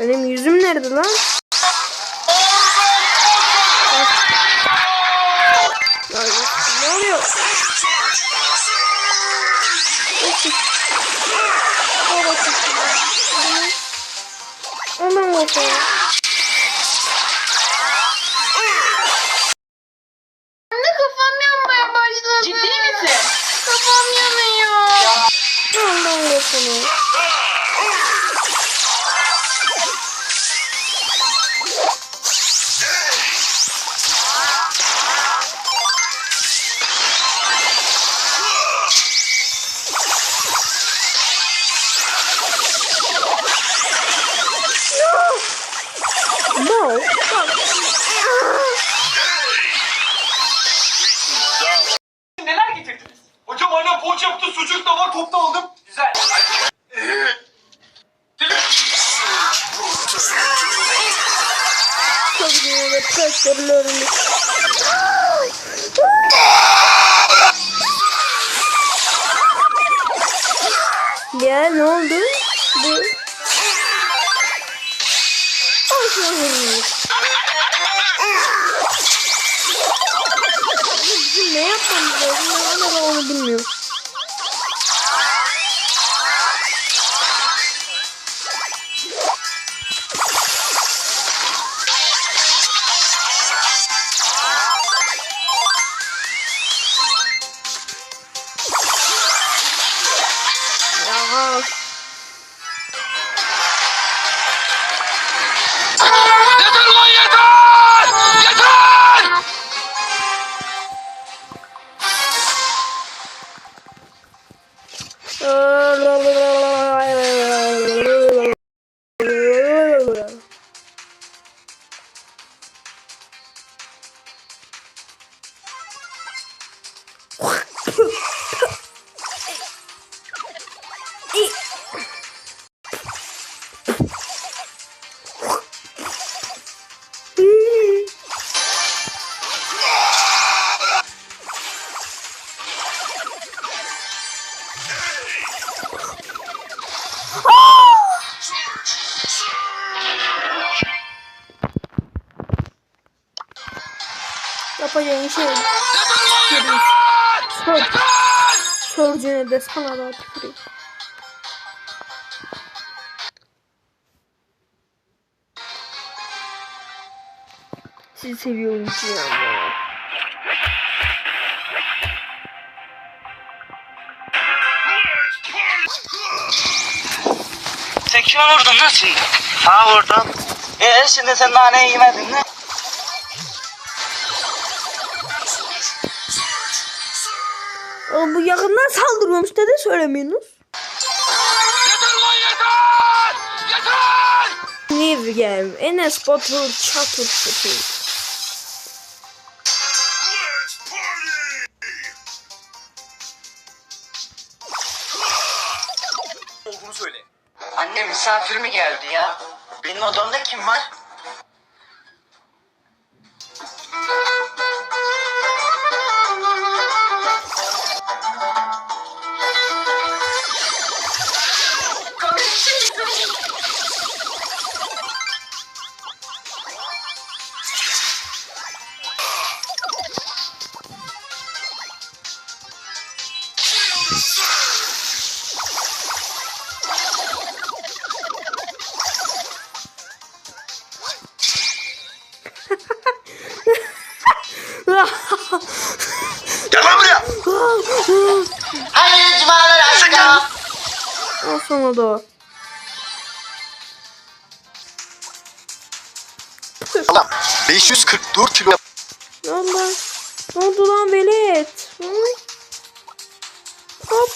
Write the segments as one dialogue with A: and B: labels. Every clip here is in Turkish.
A: Benim yüzüm nerede lan? Ne oluyor? Aman bakalım.
B: Anne kafam yanmaya başladı.
C: Ciddi misin?
B: Kafam yanıyor.
A: Aman bakalım.
C: Güzel
A: ve gösterilerini. Ya ne oldu? Bu. Bizim ne yapmamız lazım? Hala onu bilmiyorum.
D: Yeter
A: Yapacağın şey. Sorcuna da sana da tüküreyim. Sizi seviyorum ki ya.
E: Sen kime vurdun lan şimdi? Ha vurdum. Ee şimdi sen naneyi yemedin mi?
A: Oğlum bu yakından saldırıyormuş neden söylemiyorsunuz?
D: Yeter lan yeter! Yeter!
A: New game. Enes Batur çatır çatır.
D: Olduğunu söyle.
E: Anne misafir mi geldi ya? Benim odamda kim var?
A: Al sana da.
D: Adam 544 kilo.
A: Allah. Ne oldu lan velet? Hı? Hop.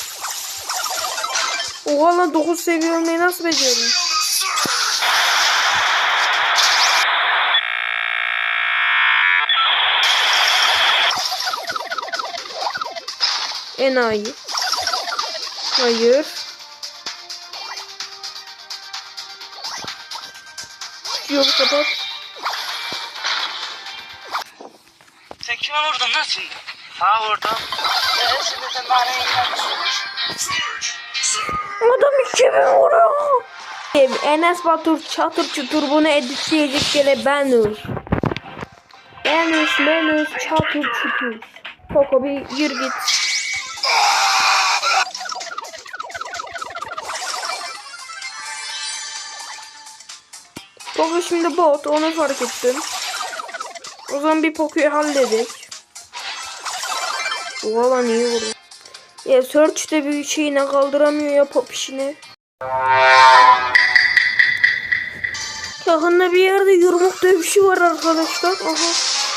A: Oha lan 9 seviye olmayı nasıl becerdin? Enayi. Hayır. Yolu kapat.
E: Sen kime vurdun lan şimdi? Ha vurdum. Ee şimdi sen mi?
A: Adam 2000 vuruyor. Enes Batur çatır çutur bunu editleyecek gele Benus. Benus, Menus, çatır çutur. Koko bir yürü git. Poco şimdi bot onu fark ettim. O zaman bir Poco'yu halledik. Valla iyi vurdu. Ya Search de bir şeyine kaldıramıyor ya pop işini. Yakında bir yerde yumruk dövüşü var arkadaşlar. Aha.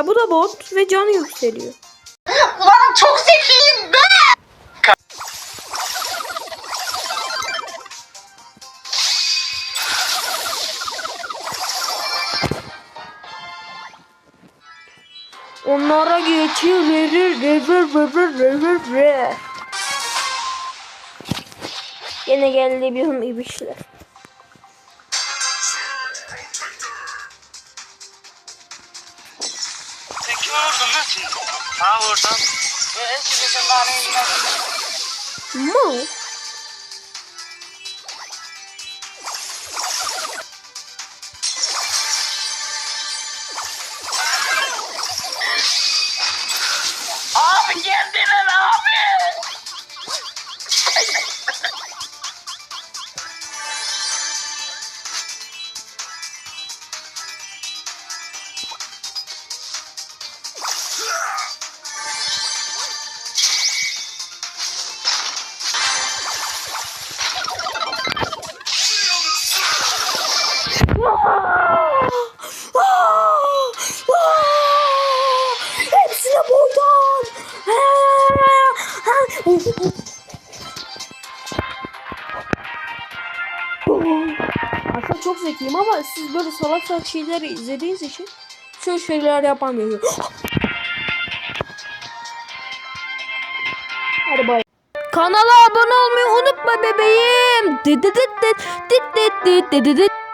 A: Ya bu da bot ve canı yükseliyor.
B: Ulan çok zekiyim ben.
A: Onlara geçiyor. Yine geldi bir hım ibişler.
E: Ha oradan. Ee
A: Aslında çok zekiyim ama siz böyle salak salak şeyleri izlediğiniz için şöyle şeyler yapamıyorum. Hadi bay. Kanala abone olmayı unutma bebeğim. Dit dit dit dit dit dit dit dit dit.